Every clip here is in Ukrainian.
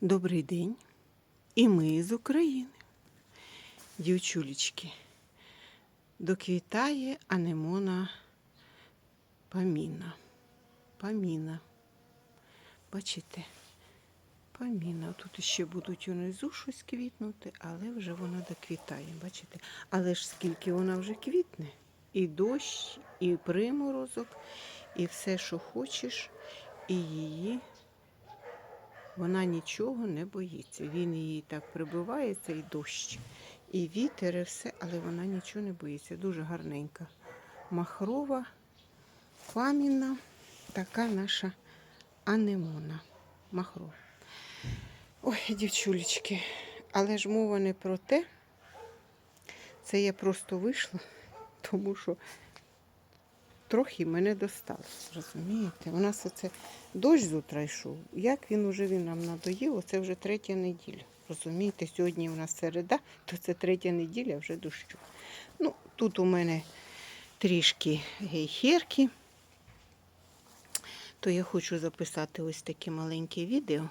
Добрий день. І ми з України. Дівчулечки. Доквітає анемона паміна. Паміна. Бачите? Паміна. Тут ще будуть унизу щось квітнути, але вже вона доквітає. Бачите? Але ж скільки вона вже квітне. І дощ, і приморозок, і все, що хочеш, і її вона нічого не боїться. Він її так прибиває, цей дощ, і вітер, і все, але вона нічого не боїться. Дуже гарненька. Махрова, пам'яна, така наша анемона. Махрова. Ой, дівчулечки, але ж мова не про те. Це я просто вийшла, тому що трохи мене достало. Розумієте? У нас оце дощ з утра йшов. Як він уже він нам надоїв, оце вже третя неділя. Розумієте, сьогодні у нас середа, то це третя неділя вже дощу. Ну, тут у мене трішки гейхерки. То я хочу записати ось таке маленьке відео.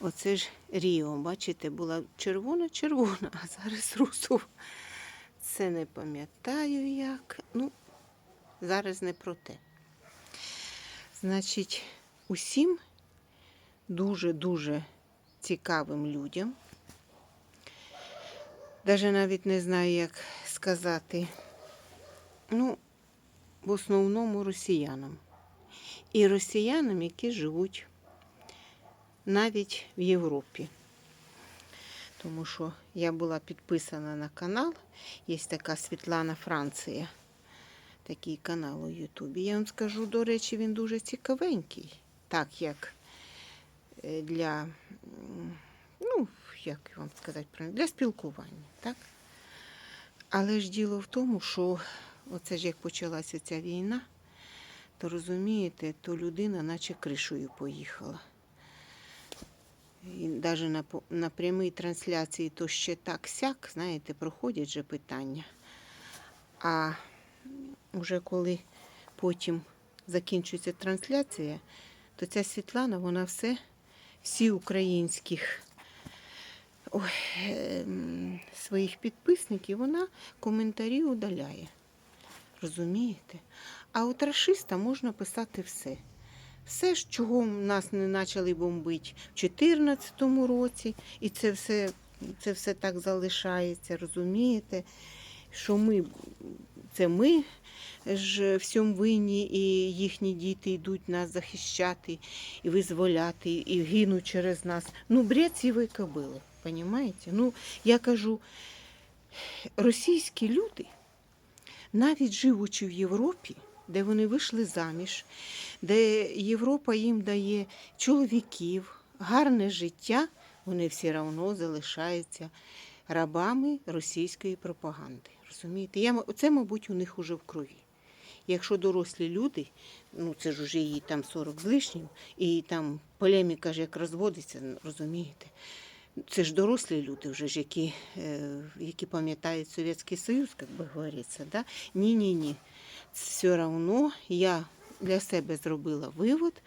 Оце ж Ріо, бачите, була червона-червона, а зараз русу. Це не пам'ятаю як. Ну, зараз не про те. Значить, усім дуже-дуже цікавим людям. Даже навіть не знаю, як сказати. Ну, в основному росіянам. І росіянам, які живуть навіть в Європі. Тому що я була підписана на канал. Є така Світлана Франція такий канал у Ютубі. Я вам скажу, до речі, він дуже цікавенький, так як е, для, ну, як вам сказати, для спілкування, так? Але ж діло в тому, що оце ж як почалася ця війна, то розумієте, то людина наче кришою поїхала. І навіть на, на прямій трансляції то ще так сяк, знаєте, проходять же питання. А вже коли потім закінчується трансляція, то ця Світлана, вона все, всі українських ой, ем, своїх підписників, вона коментарі удаляє. Розумієте? А от рашиста можна писати все. Все чого нас не почали бомбити в 2014 році, і це все, це все так залишається, розумієте? Що ми, це ми ж всьому винні, і їхні діти йдуть нас захищати і визволяти, і гинуть через нас. Ну, бред сівої кобили, понімаєте? Ну, я кажу, російські люди, навіть живучи в Європі, де вони вийшли заміж, де Європа їм дає чоловіків, гарне життя, вони все одно залишаються рабами російської пропаганди. Розумієте? Я, це, мабуть, у них уже в крові. Якщо дорослі люди, ну це ж уже їй там 40 з лишнім, і там полеміка ж як розводиться, розумієте? Це ж дорослі люди, вже ж, які, е, які пам'ятають Совєтський Союз, як би говориться. Да? Ні, ні, ні. Все одно я для себе зробила вивод,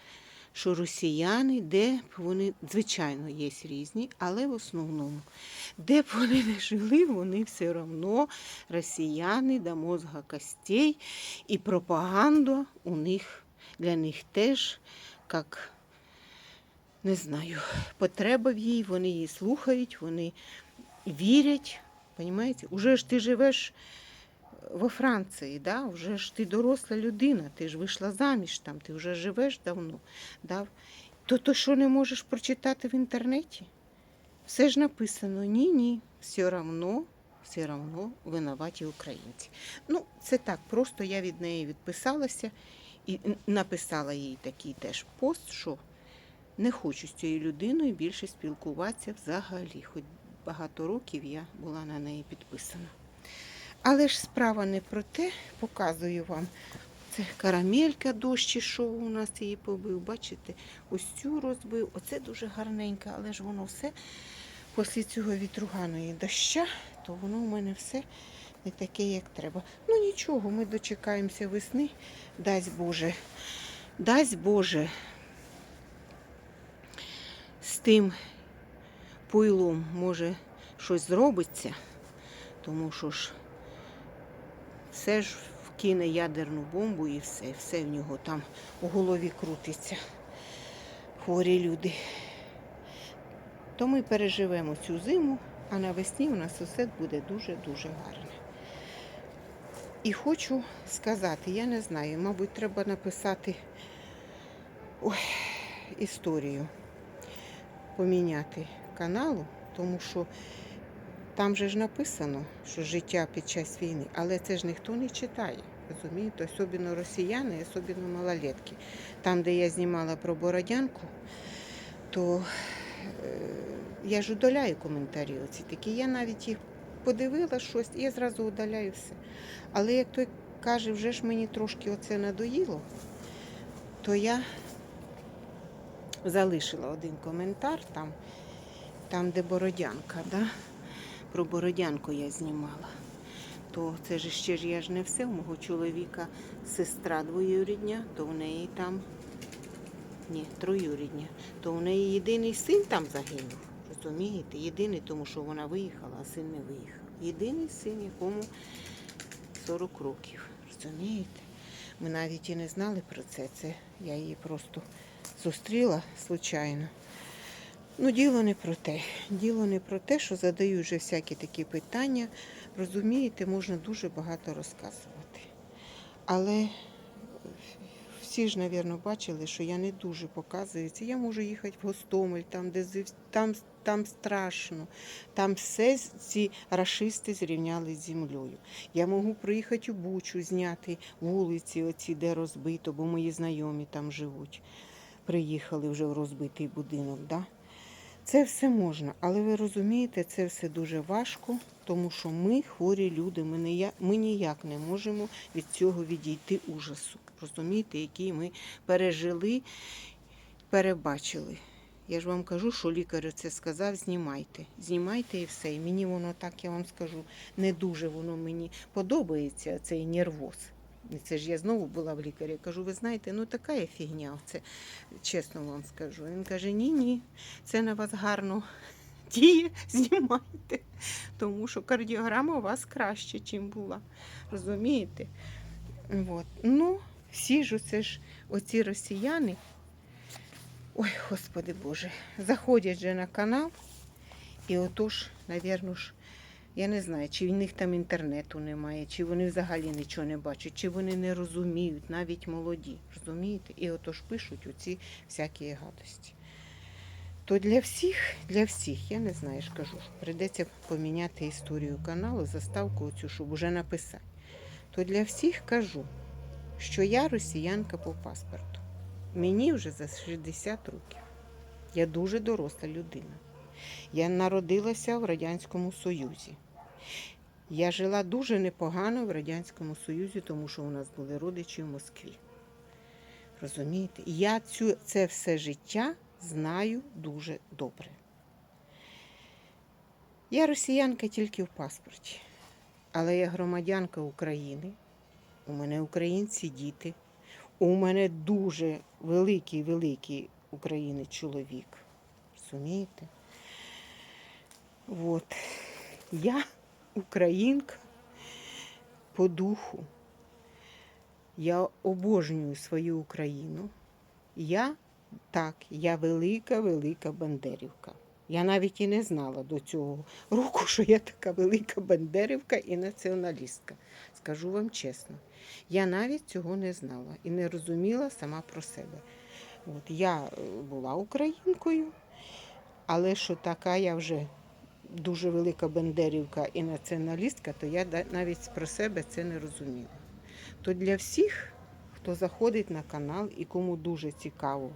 що росіяни, де б вони, звичайно, є різні, але в основному, де б вони не жили, вони все одно росіяни до мозга костей, і пропаганда у них для них теж як не знаю, потреба в їй, вони її слухають, вони вірять. Понимаєте? Уже ж ти живеш во Франції, да? вже ж ти доросла людина, ти ж вийшла заміж там, ти вже живеш давно. Да? То, то що не можеш прочитати в інтернеті? Все ж написано ні-ні, все равно, все равно винуваті українці. Ну, це так, просто я від неї відписалася і написала їй такий теж пост, що не хочу з цією людиною більше спілкуватися взагалі. Хоч багато років я була на неї підписана. Але ж справа не про те, показую вам. Це карамелька дощ ішов у нас її побив. Бачите, ось цю розбив. Оце дуже гарненька, але ж воно все після цього вітруганої доща, то воно у мене все не таке, як треба. Ну нічого, ми дочекаємося весни. Дасть Боже, дасть Боже з тим пуйлом може щось зробиться, тому що ж все ж вкине ядерну бомбу і все, все в нього там у голові крутиться. Хворі люди. То ми переживемо цю зиму, а навесні у нас усе буде дуже-дуже гарне. І хочу сказати, я не знаю, мабуть, треба написати ой, історію, поміняти каналу, тому що там же ж написано, що життя під час війни, але це ж ніхто не читає. Розумієте, особливо росіяни, особливо малолетки. Там, де я знімала про Бородянку, то е, я ж удаляю коментарі оці такі. Я навіть їх подивила щось, і я зразу удаляю все. Але як той каже, вже ж мені трошки оце надоїло, то я залишила один коментар там, там де Бородянка, да? Про Бородянку я знімала. То це ж ще ж я ж не все. У мого чоловіка сестра двоюрідня, то в неї там ні, троюрідня, то у неї єдиний син там загинув. Розумієте? Єдиний, тому що вона виїхала, а син не виїхав. Єдиний син, якому 40 років. Розумієте? Ми навіть і не знали про це. Це я її просто зустріла случайно. Ну, діло не про те. Діло не про те, що задають вже всякі такі питання. Розумієте, можна дуже багато розказувати. Але всі ж, мабуть, бачили, що я не дуже показую це. Я можу їхати в Гостомель, там, де там, там страшно. Там все ці рашисти зрівняли з землею. Я можу приїхати у Бучу, зняти вулиці, оці, де розбито, бо мої знайомі там живуть. Приїхали вже в розбитий будинок. Да? Це все можна, але ви розумієте, це все дуже важко, тому що ми хворі люди, ми, не, ми ніяк не можемо від цього відійти ужасу. Розумієте, який ми пережили, перебачили. Я ж вам кажу, що лікар це сказав, знімайте. Знімайте і все. І мені воно так, я вам скажу, не дуже воно мені подобається, цей нервоз. Це ж я знову була в лікарі. Кажу, ви знаєте, ну така є фігня, це чесно вам скажу. Він каже, ні, ні, це на вас гарно діє, знімайте. Тому що кардіограма у вас краще, ніж була. Розумієте? От. Ну, всі ж оце ж оці росіяни. Ой, Господи Боже, заходять же на канал, і отож, навірно ж, я не знаю, чи в них там інтернету немає, чи вони взагалі нічого не бачать, чи вони не розуміють, навіть молоді. Розумієте? І отож пишуть оці всякі гадості. То для всіх, для всіх, я не знаю, ж кажу, прийдеться поміняти історію каналу, заставку оцю, щоб уже написати. То для всіх кажу, що я росіянка по паспорту. Мені вже за 60 років. Я дуже доросла людина. Я народилася в Радянському Союзі. Я жила дуже непогано в Радянському Союзі, тому що у нас були родичі в Москві. Розумієте? Я цю, це все життя знаю дуже добре. Я росіянка тільки в паспорті, але я громадянка України. У мене українці діти. У мене дуже великий, великий українець чоловік. Розумієте? От. Я українка по духу. Я обожнюю свою Україну. Я так, я велика, велика бандерівка. Я навіть і не знала до цього року, що я така велика бандерівка і націоналістка. Скажу вам чесно. Я навіть цього не знала і не розуміла сама про себе. От я була українкою, але що така я вже дуже велика бандерівка і націоналістка, то я навіть про себе це не розуміла. То для всіх, хто заходить на канал і кому дуже цікаво,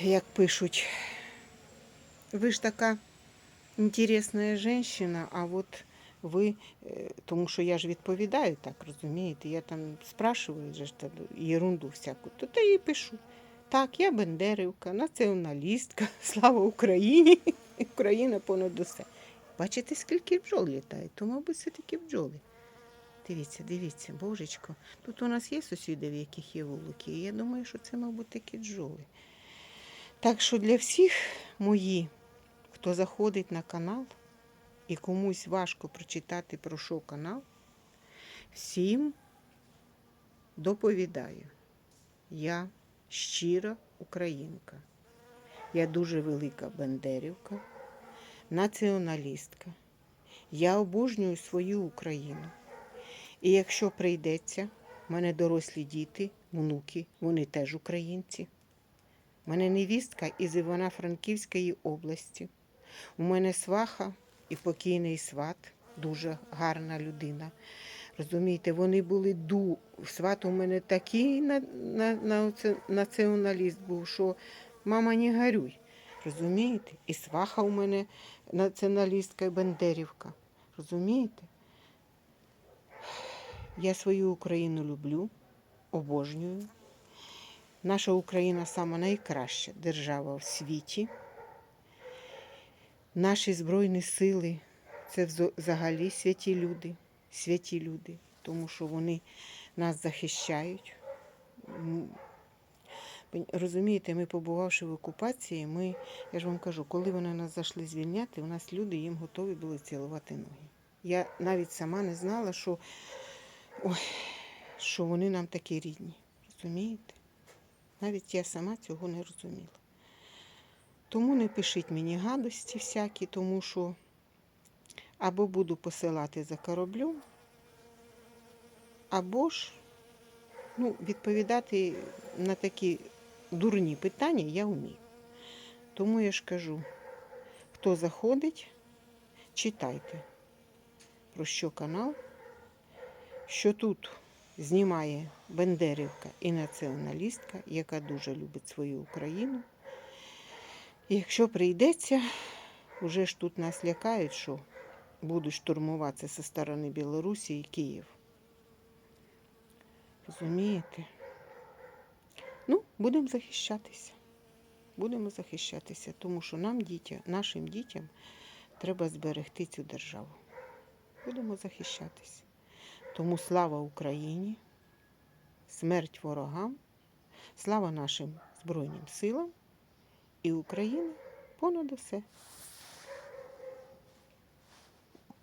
як пишуть, ви ж така інтересна жінка, а от ви, е, тому що я ж відповідаю так, розумієте, я там спрашиваю ерунду всяку, то та їй пишу. Так, я бендерівка, націоналістка, слава Україні, Україна понад усе. Бачите, скільки бджол літає, то, мабуть, все таки бджоли. Дивіться, дивіться, божечко. Тут у нас є сусіди, в яких є вулики, і я думаю, що це, мабуть, такі бджоли. Так що для всіх мої, хто заходить на канал і комусь важко прочитати про що канал, всім доповідаю. Я щира українка. Я дуже велика бандерівка, націоналістка. Я обожнюю свою Україну. І якщо прийдеться, в мене дорослі діти, внуки, вони теж українці. У мене невістка із Івано-Франківської області. У мене сваха і покійний сват, дуже гарна людина. Розумієте, вони були ду. Сват у мене такий на, на, на, націоналіст був, що мама не горюй. Розумієте? І сваха у мене націоналістка і бандерівка. Розумієте? Я свою Україну люблю, обожнюю. Наша Україна сама найкраща держава в світі. Наші Збройні сили це взагалі святі люди, святі люди, тому що вони нас захищають. Розумієте, ми побувавши в окупації, ми, я ж вам кажу, коли вони нас зайшли звільняти, у нас люди їм готові були цілувати ноги. Я навіть сама не знала, що, ой, що вони нам такі рідні. Розумієте? Навіть я сама цього не розуміла. Тому не пишіть мені гадості всякі, тому що або буду посилати за кораблем, або ж ну, відповідати на такі дурні питання я вмію. Тому я ж кажу, хто заходить, читайте, про що канал, що тут знімає бендерівка і націоналістка, яка дуже любить свою Україну. І якщо прийдеться, вже ж тут нас лякають, що будуть штурмуватися зі сторони Білорусі і Київ. Розумієте? Ну, будемо захищатися. Будемо захищатися, тому що нам, дітям, нашим дітям, треба зберегти цю державу. Будемо захищатися. Тому слава Україні, смерть ворогам, слава нашим Збройним силам і Україна понад усе.